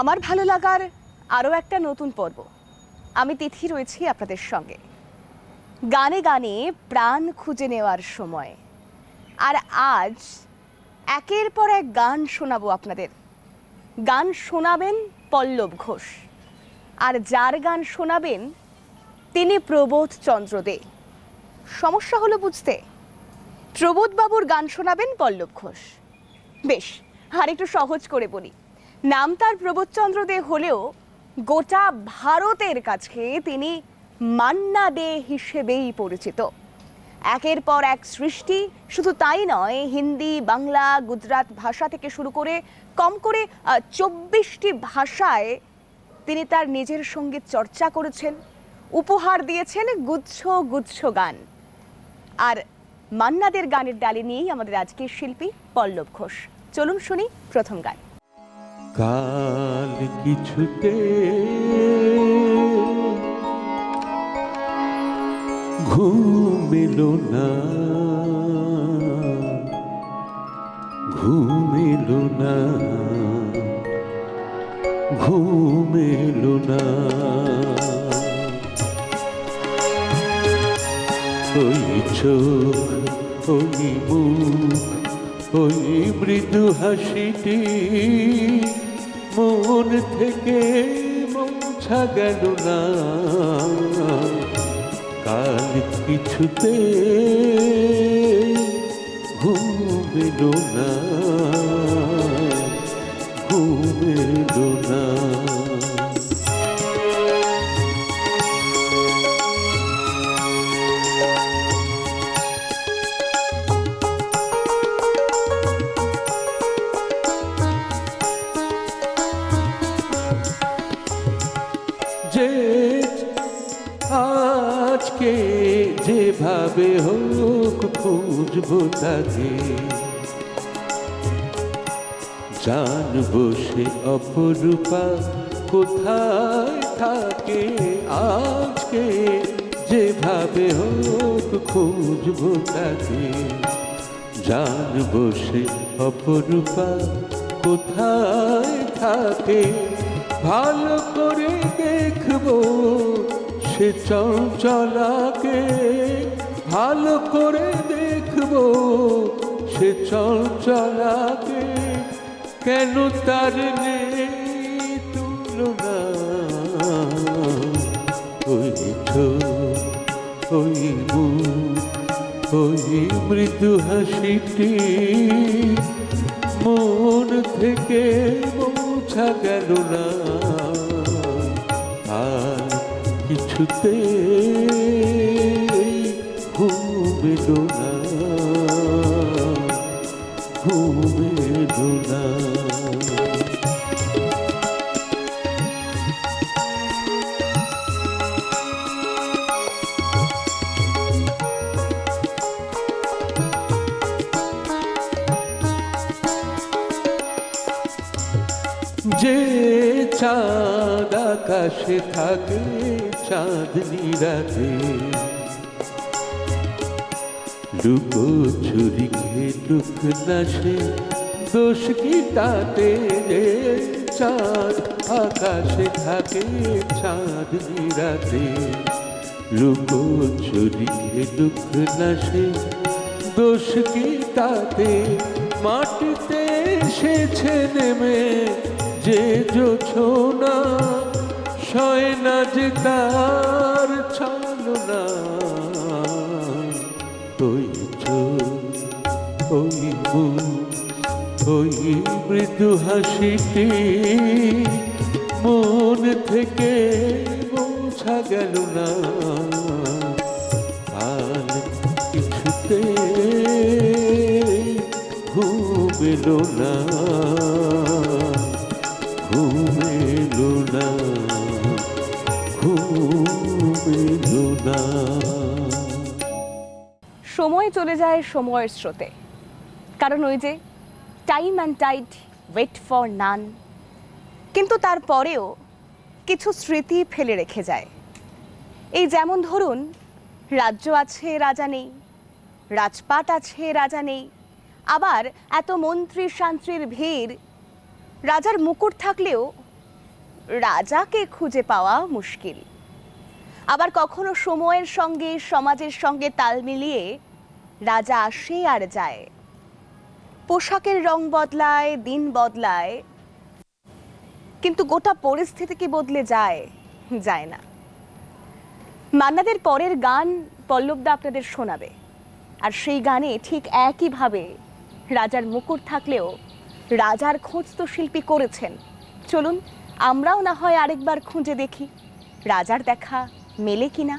আমার ভালো লাগার আরও একটা নতুন পর্ব। আমি তিথি রয়েছি আপনাদের সঙ্গে। গানে গানে প্রাণ খুঁজে নেওয়ার সময়। আর আজ একের পর এক গান শোনাবো আপনাদের। গান শোনাবেন পল্লব ঘোষ। আর যার গান শোনাবেন তিনি প্রবোধ চন্দ্র দে। সমস্যা হলো বুঝতে। প্রবোধবাবুর গান শোনাবেন পল্লব ঘোষ। বেশ আর একটু সহজ করে বলি। নাম তার প্রবোধচন্দ্র দে হলেও গোটা ভারতের কাছে তিনি মান্না দে হিসেবেই পরিচিত। একের পর এক সৃষ্টি শুধু তাই নয়, হিন্দি, বাংলা, গুজরাট ভাষা থেকে শুরু করে কম করে চব্বিশটি ভাষায় তিনি তার নিজের সংগীত চর্চা করেছেন, উপহার দিয়েছেন গুচ্ছ গুচ্ছ গান। আর মান্নাদের গানের ডালি নিয়েই আমাদের আজকের শিল্পী পল্লব ঘোষ। চলুন শুনি প্রথম গান। কাল কিছুতে ঘুমিল না। ঘুমিল না। ঘুমিল না। ওই চোখ ওই মুখ ওই মৃদু হাসিটি মন থেকে মোছা গেল না। কাল কিছুতে ঘুমিল না ঘুমিল না। খুঁজবো তাকে জানব সে অপরূপা কোথায় থাকে আজকে? যেভাবে হোক খুঁজবো তাকে জানব সে অপরূপা কোথায় থাকে? ভালো করে দেখব সে চঞ্চলাকে। ভালো করে দেখব সে চঞ্চলাকে কেন তার ওই মৃদু হাসিটি মন থেকে মোছা গেল না। আর কিছুতে ঘুমিল না। যে চাঁদ আকাশে থাকে চাঁদনি রাতে লুকো চুরি খেয়ে লুক না সে দোষ কি তাতে রে চাঁদ? আকাশে থাকে চাঁদনি রাতে লুকো চুরি খেয়ে লুক না সে দোষ কি তাতে? মাটিতে এসেছে নেমে যে জোছনা সয় না যে তার ছলনা ওই চোখ ওই মুখ ওই মৃদু হাসিটি মন থেকে মোছা গেল না। কাল কিছুতে ঘুমিল না। ঘুমিল না। ঘুমিল না। সময় চলে যায় সময়ের স্রোতে। কারণ ওই যে time and tide wait for none কিন্তু তারপরেও কিছু স্মৃতি ফেলে রেখে যায়। এই যেমন ধরুন, রাজ্য আছে রাজা নেই, রাজপাট আছে রাজা নেই, আবার এত মন্ত্রী শান্ত্রীর ভিড়, রাজার মুকুট থাকলেও রাজাকে খুঁজে পাওয়া মুশকিল। আবার কখনো সময়ের সঙ্গে, সমাজের সঙ্গে তাল মিলিয়ে রাজা আসে আর যায়। পোশাকের রং বদলায় দিন বদলায় কিন্তু গোটা পরিস্থিতি কি বদলে যায় যায় না মান্নাদের পরের গান পল্লবদা আপনাদের শোনাবে আর সেই গানে ঠিক একইভাবে রাজার মুকুট থাকলেও রাজার খোঁজ তো শিল্পী করেছেন চলুন আমরাও না হয় আরেকবার খুঁজে দেখি রাজার দেখা মেলে কিনা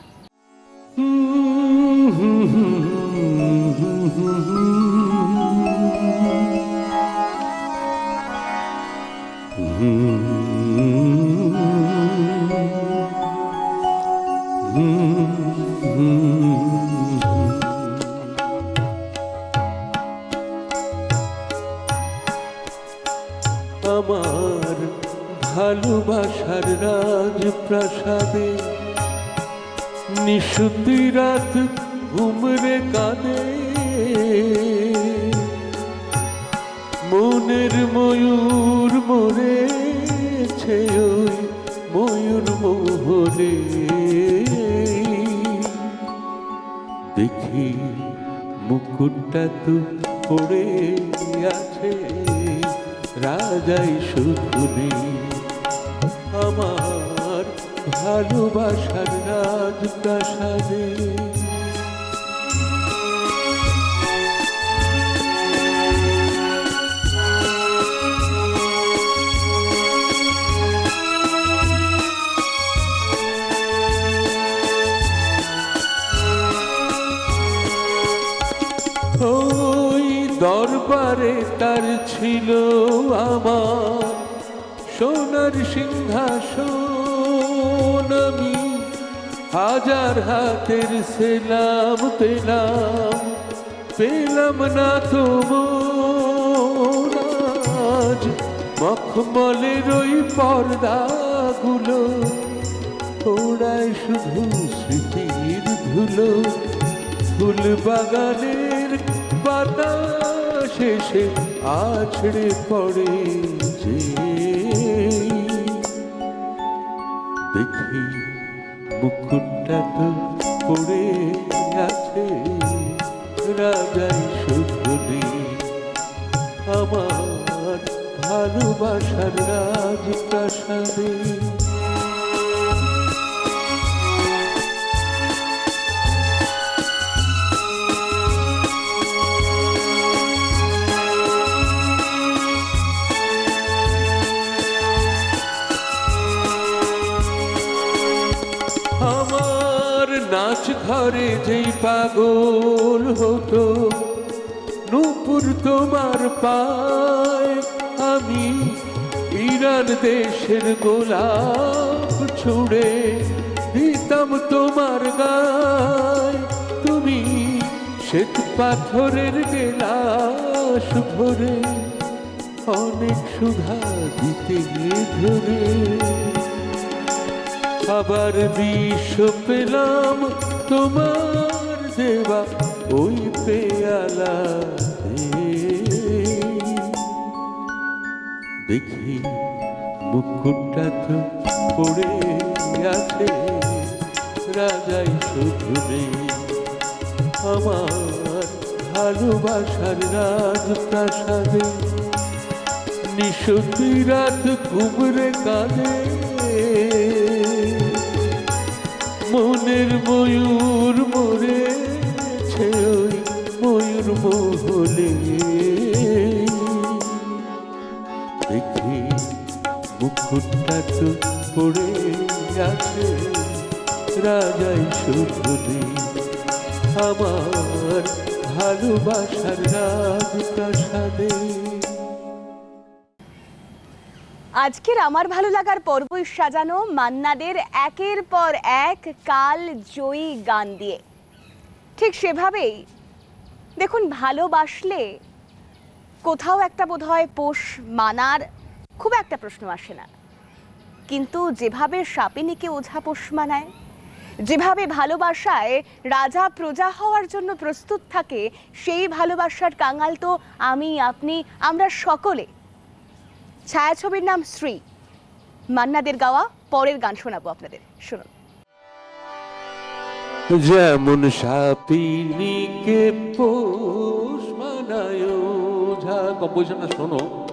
আমার ভালোবাসার রাজপ্রাসাদে নিশুতি রাত ঘুমরে কাঁদে। মনের ময়ূর মরেছে ওই ময়ূর মোহরে দেখি মুকুটটা তো পড়ে আছে, রাজাই শুধু আমার ভালোবাসার রাজপ্রাসাদে ওই দরবারে তার ছিল আমার সোনার সিংহাসন। আমি হাজার হাতের সেলাম পেলাম পেলাম না তো আজ মখমলের ওই পর্দাগুলো ওড়ায় শুধু স্মৃতির ধুলো। ফুল বাগানের বাতাস আছড়ে পড়ে যে। দেখি মুকুটটা তো পড়ে আছে রাজাই শুধু আমার ভালোবাসার রাজপ্রাসাদে ঘরে যেই পাগল হতো, নূপুর তোমার পায়। আমি ইরান দেশের গোলাপ ছুড়ে দিতাম তোমার গায়। তুমি শ্বেত পাথরের গেলাস ভরে অনেক সুধা দিতে ধরে। আবার বিষ পেলাম তোমার দেবা ওই পেয়ালা দেখি মুকুটটা তো পড়ে আছে, রাজাই শুধু আমার ভালোবাসার রাজপ্রাসাদে নিশুতি রাত ঘুমরে কাঁদে। মনের ময়ূর ওই ময়ূর মহলে। দেখি মুকুটটা তো পড়ে আছে রাজাই শুধু আমার ভালোবাসার রাজপ্রাসাদে আজকের আমার ভালো লাগার পর্বই সাজানো মান্নাদের একের পর এক কাল জয়ী গান দিয়ে। ঠিক সেভাবেই, দেখুন ভালোবাসলে কোথাও একটা বোধহয় পোষ মানার খুব একটা প্রশ্ন আসে না। কিন্তু যেভাবে সাপিনীকে ওঝা পোষ মানায়, যেভাবে ভালোবাসায় রাজা প্রজা হওয়ার জন্য প্রস্তুত থাকে, সেই ভালোবাসার কাঙাল তো আমি, আপনি, আমরা সকলে ছায়াছবির নাম শ্রী। মান্নাদের গাওয়া পরের গান শোনাবো আপনাদের। শুনুন। যেমন সাপিনীকে পোষ মানায় ওঝা কম্পোজিশনটা শোনো।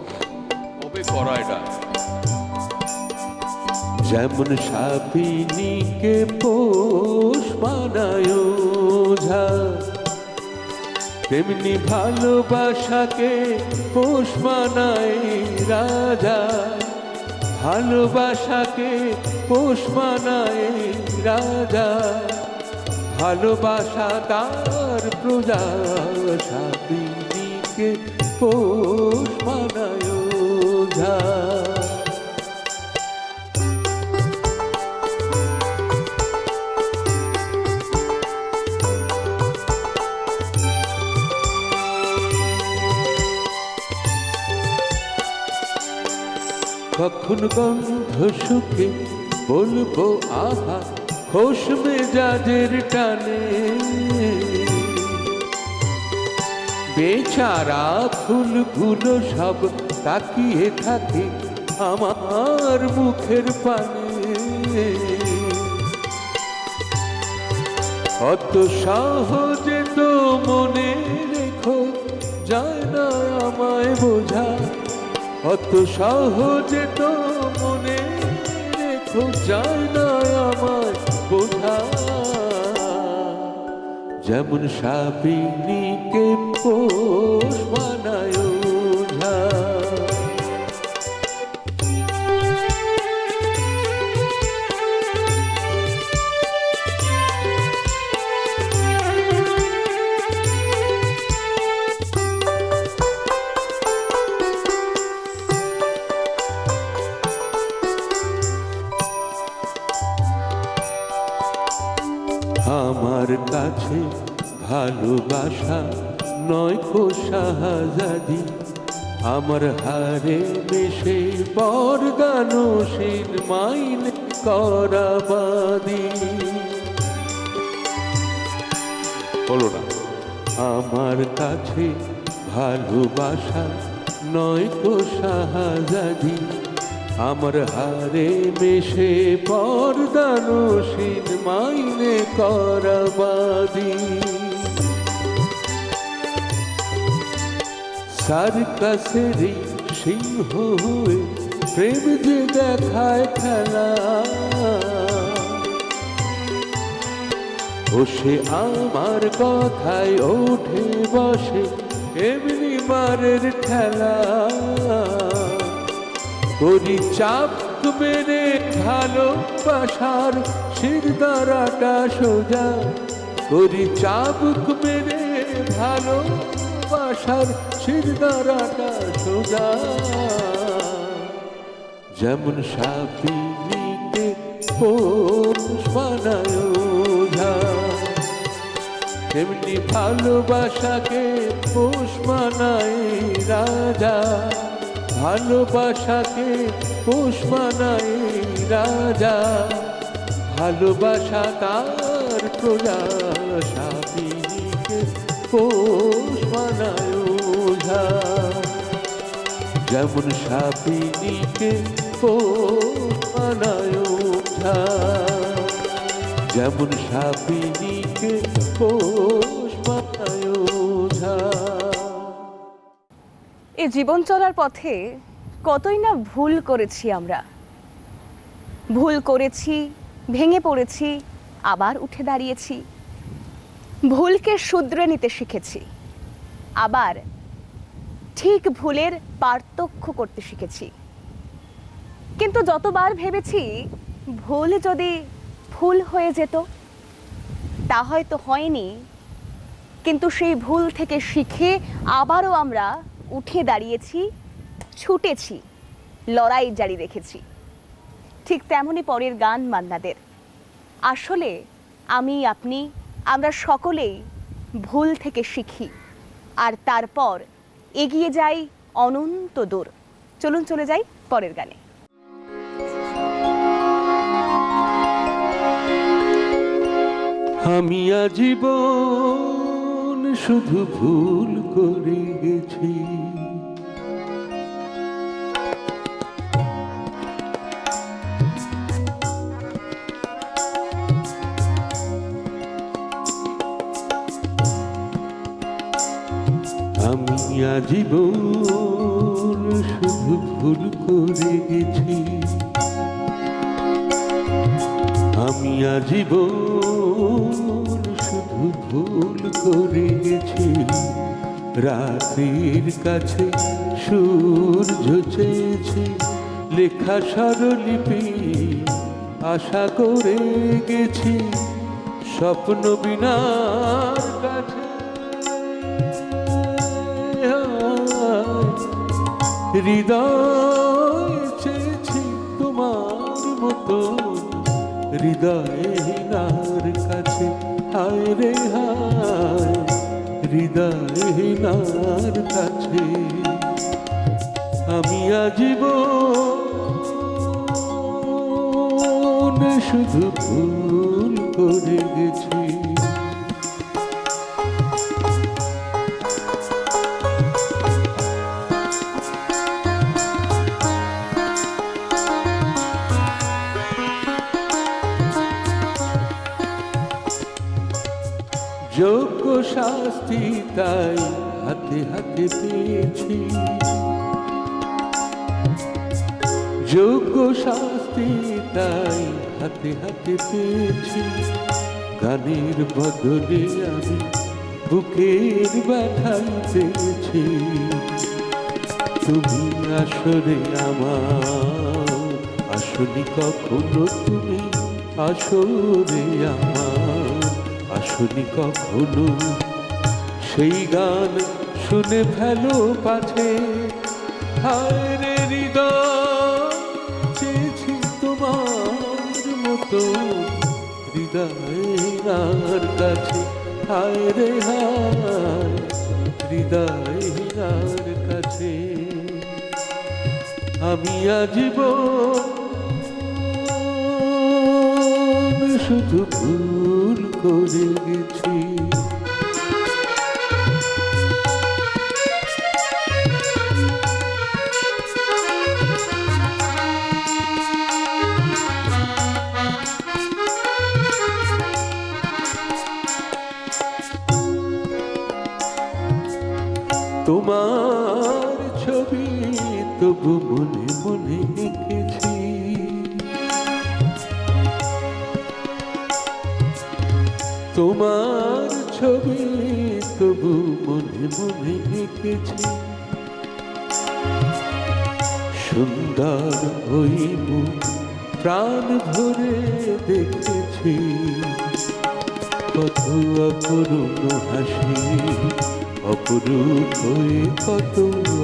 কবে করা এটা? যেমন সাপিনীকে পোষ মানায় ওঝা তেমনি ভালোবাসাকে পোষ মানায় রাজা। ভালোবাসাকে পোষ মানায় রাজা। ভালোবাসা তার প্রজা সাপিনীকে পোষ মানায় কখন গন্ধ সুখে বলব, আহা খোশ মেজাজের টানে। বেচারা ফুলগুলো সব তাকিয়ে থাকে আমার মুখের পানে। অত সহজে তো মনে রেখো, যায় না আমায় বোঝা। অত সহজে তো মনে রেখো যায় না আমার বোঝা। যেমন সাপিনীকে পোষ বানায় ভালোবাসা নয় কো শাহজাদি আমার হারে মেশে বরদানসীন মাইন করাবাদি বলো না। আমার কাছে ভালোবাসা নয় কো শাহজাদি আমার হারে মেশে পরদানসীন মাইনে করবাদি সার্কাসেরই সিংহ হয়ে প্রেম যে দেখায় খেলা। ও সে আমার কথায় ওঠে বসে, এমনি মারের খেলা। করি চাপ মেরে ভালোবাসার শিরদারাটা সোজা। করি চাবুক মেরে ভালোবাসার শিরদারাটা সোজা। যেমন সাপিনীকে পোষ বানায় ওঝা। ভালোবাসাকে পোষ মানায় রাজা। ভালোবাসাকে পোষ মানায় রাজা। ভালোবাসা তার প্রজা সাপিনীকে পোষ মানায় ওঝা যেমন সাপিনীকে মানায় ওঝা যেমন সাপিনীকে এই জীবন চলার পথে কতই না ভুল করেছি আমরা। ভুল করেছি, ভেঙে পড়েছি, আবার উঠে দাঁড়িয়েছি। ভুলকে শুধরে নিতে শিখেছি। আবার ঠিক ভুলের পার্থক্য করতে শিখেছি। কিন্তু যতবার ভেবেছি ভুল যদি ভুল হয়ে যেত, তা হয়তো হয়নি। কিন্তু সেই ভুল থেকে শিখে আবারও আমরা উঠে দাঁড়িয়েছি, ছুটেছি, লড়াই জারি রেখেছি। ঠিক তেমনই পরের গান মান্নাদের। আসলে আমি, আপনি, আমরা সকলেই ভুল থেকে শিখি। আর তারপর এগিয়ে যাই অনন্ত দূর। চলুন চলে যাই পরের গানে। আমি আজীবন শুধু ভুল করে গেছি আমি আজীবন শুধু ভুল করে গেছি আমি আজীবন শুধু ভুল করে গেছি রাত্রির কাছে সূর্য চেয়েছে, লেখা স্বরলিপি আশা করে গেছি। স্বপ্ন বিনার হৃদয় চেয়েছি তোমার মতো। হৃদয়হীনার কাছে, হায় রে হায়। হৃদয়হীনার কাছে। আমি আজীব শুধু ভুল করে গেছি। শাস্তি তাই হাতে হাতে পেয়েছি। যোগ্য শাস্তি তাই হাতে হাতে পেয়েছি। গানের বদলে আমি বুকের ব্যথাই পেয়েছি। তুমি আসরে আমার আসনি কখনো তুমি আসরে আমার আসনি কখনো সেই গান শুনে ফেলো পাছে। হায় রে হৃদয়, চেয়েছি তোমার মতো। হৃদয়ের কাছে হায় রে হায় হৃদয়ের কাছে। আমি আজীবন শুধু ভুল করে গেছি। তোমার ছবি তবু মনে মনে এঁকেছি তোমার ছবি তবু মনে মনে এঁকেছি সুন্দর মুখ প্রাণ ভরে দেখেছি। কত অপরূপ হাসি অপরূপ হয়ে কত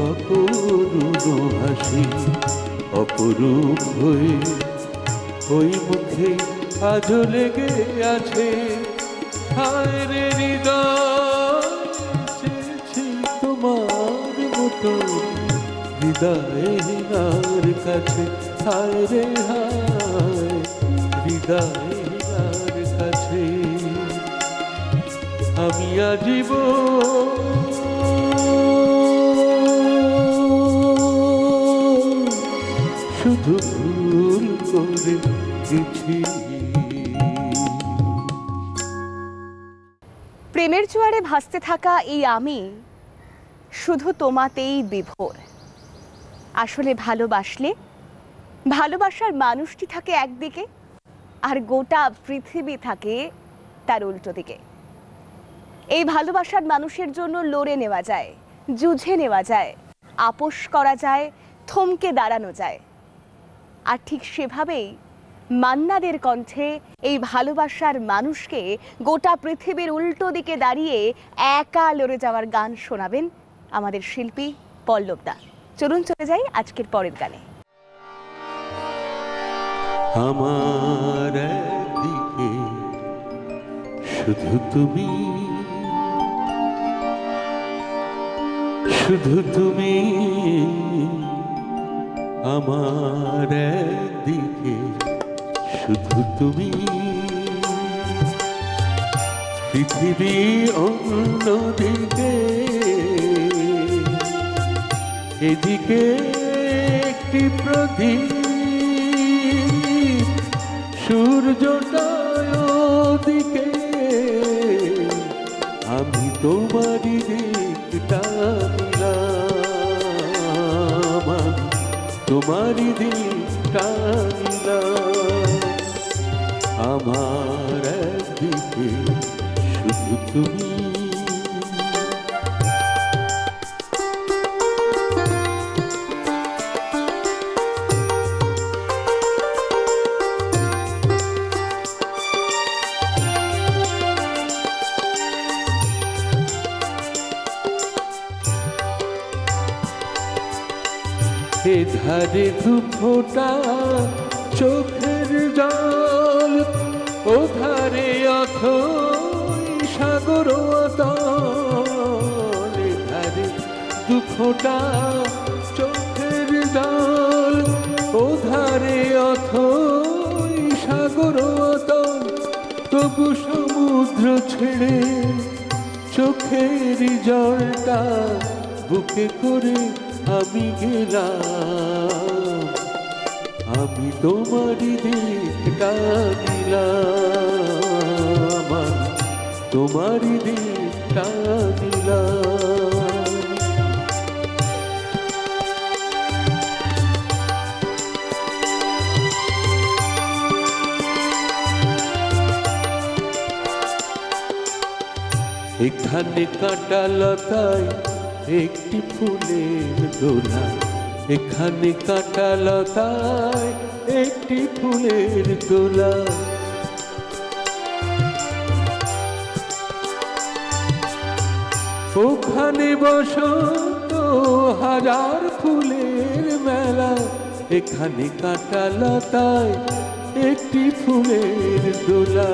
অপরূপ হাসি, অপরূপ হয়ে, ওই মুখে আজও লেগে আছে। হায় রে হৃদয় তোমার মতো। হৃদয়ের কাছে, হায় রে হায় হৃদয়ের কাছে। আমি আজীব ভুল করে প্রেমের জোয়ারে ভাসতে থাকা এই আমি শুধু তোমাতেই বিভোর। আসলে ভালোবাসলে, ভালোবাসার মানুষটি থাকে একদিকে আর গোটা পৃথিবী থাকে তার উল্টো দিকে। এই ভালোবাসার মানুষের জন্য লড়ে নেওয়া যায়, যুঝে নেওয়া যায়, আপোষ করা যায়, থমকে দাঁড়ানো যায়। আর ঠিক সেভাবেই মান্নাদের কণ্ঠে এই ভালোবাসার মানুষকে গোটা পৃথিবীর উল্টো দিকে দাঁড়িয়ে একা লড়ে যাওয়ার গান শোনাবেন আমাদের শিল্পী পল্লবদা চলুন চলে যাই আজকের পরের গানে। আমার দিকে শুধু তুমি শুধু তুমি আমার দিকে শুধু তুমি। পৃথিবী অন্যদিকে এদিকে একটি প্রদীপ সূর্যটায় দিকে আমি তোমারই দিকটা তোমারই দিন নিলাম আমার দিকে শুধু তুমি। ধারে দু চোখের জল ও ধারে অথই সাগর ধারে দু ফোঁটা চোখের জল ও ধারে অথই সাগর তবু সমুদ্র ছেড়ে চোখের জলটা বুকে করে আমি গেলাম। আমি তোমারই দিকটা দিলাম আমি তোমারই দিকটা দিলাম এখানে কাঁটা লতায় একটি ফুলের দোলা এখানে কাঁটা লতায় একটি ফুলের দোলা ওখানে বসন্ত হাজার ফুলের মেলা। এখানে কাঁটা লতায় একটি ফুলের দোলা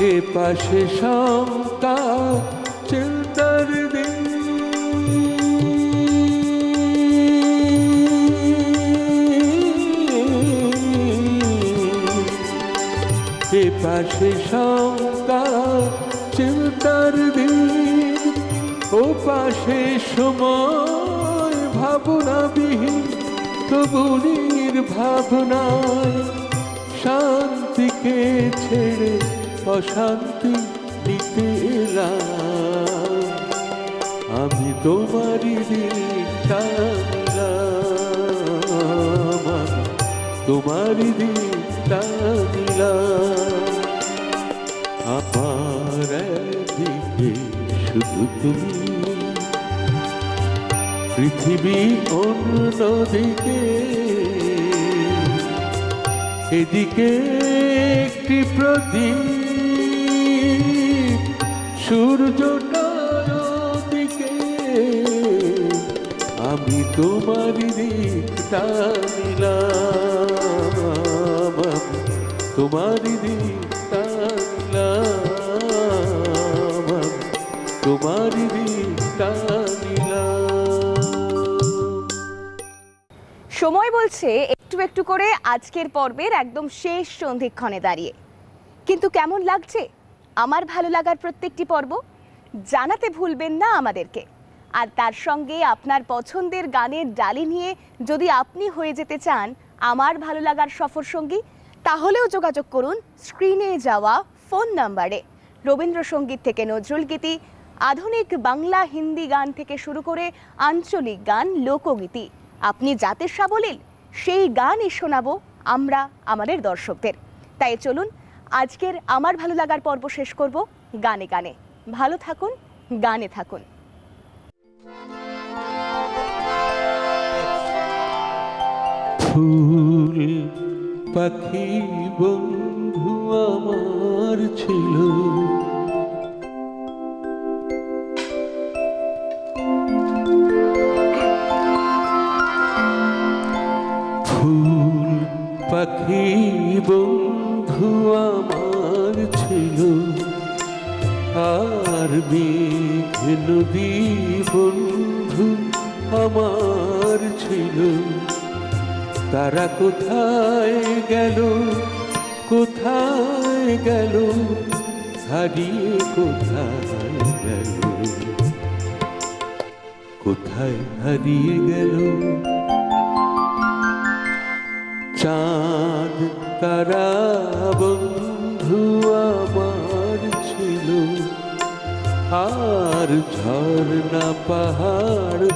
এ পাশে শঙ্কা চিন্তার দিন পাশে শঙ্কা চিন্তার দিন। ও পাশে সময় ভাবনা বিহীন তবুনির ভাবনায় শান্তিকে ছেড়ে অশান্তি নিতে এলাম আমি তোমারই দিকটা তোমারই দিকটা শুধু তুমি পৃথিবী অন্যদিকে এদিকে একটি প্রদীপ সূর্যটার দিকে আমি তোমার দিকটা নিলাম তোমার সময় বলছে একটু একটু করে আজকের পর্বের একদম শেষ সন্ধিক্ষণে দাঁড়িয়ে। কিন্তু কেমন লাগছে? আমার ভালো লাগার প্রত্যেকটি পর্ব? জানাতে ভুলবেন না আমাদেরকে। আর তার সঙ্গে আপনার পছন্দের গানের ডালি নিয়ে যদি আপনি হয়ে যেতে চান আমার ভালো লাগার সফর সঙ্গী, তাহলেও যোগাযোগ করুন স্ক্রিনে যাওয়া ফোন নাম্বারে। রবীন্দ্রসঙ্গীত থেকে নজরুল গীতি আধুনিক বাংলা হিন্দি গান থেকে শুরু করে আঞ্চলিক গান, লোকগীতি। আপনি যাতে সাবলীল, সেই গানই শোনাবো আমরা আমাদের দর্শকদের। তাই চলুন, আজকের আমার ভালো লাগার পর্ব শেষ করব গানে গানে। ভালো থাকুন, গানে থাকুন। ফুল পাখি বন্ধু আমার ছিল। ফুল পাখি বন্ধু আমার ছিল। আর নদী বন্ধু আমার ছিল। তারা কোথায় গেল? কোথায় গেল? হারিয়ে কোথায় গেল? কোথায় হারিয়ে গেল? চাঁদ তারা বন্ধু আমার ছিল। আর ঝর্ণা পাহাড়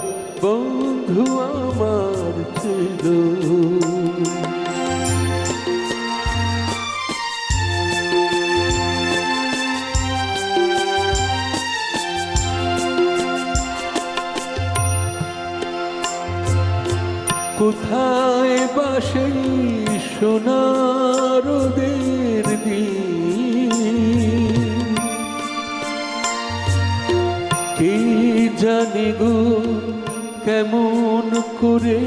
বন্ধু আমার ছিল। কোথায় বাসে সোনার ওদের দিন। কে জানি গো কেমন করে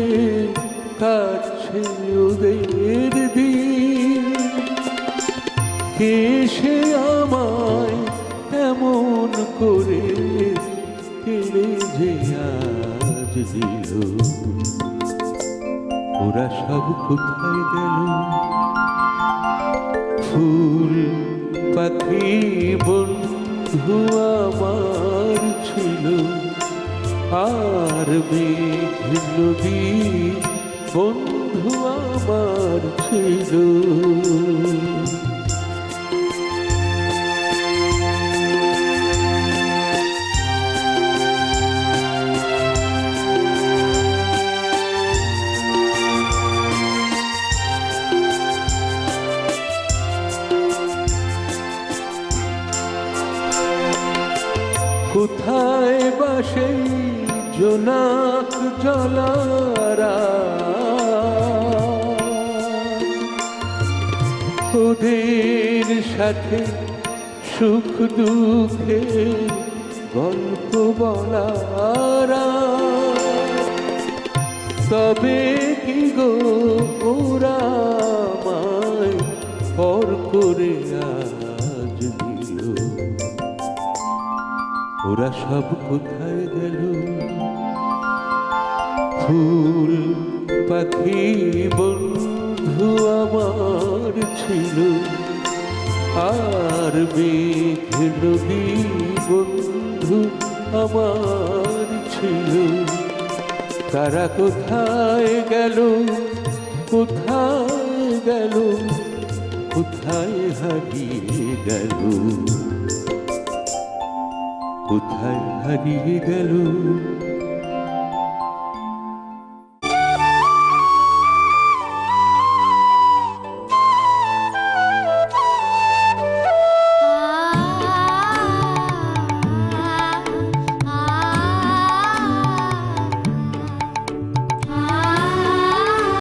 কাটছে ওদের দিন। কে ওরা সব কোথায় গেল? ফুল পাখি বন্ধু আমার ছিল, আর মেঘ নদী বন্ধু আমার ছিল। ওরা সব কোথায় গেল? ফুল, পাখি, বন্ধু আমার ছিল। আর মেঘ বন্ধু আমার ছিল। তারা কোথায় গেল? কোথায় গেল? কোথায় হারিয়ে গেল? কোথায় হারিয়ে গেল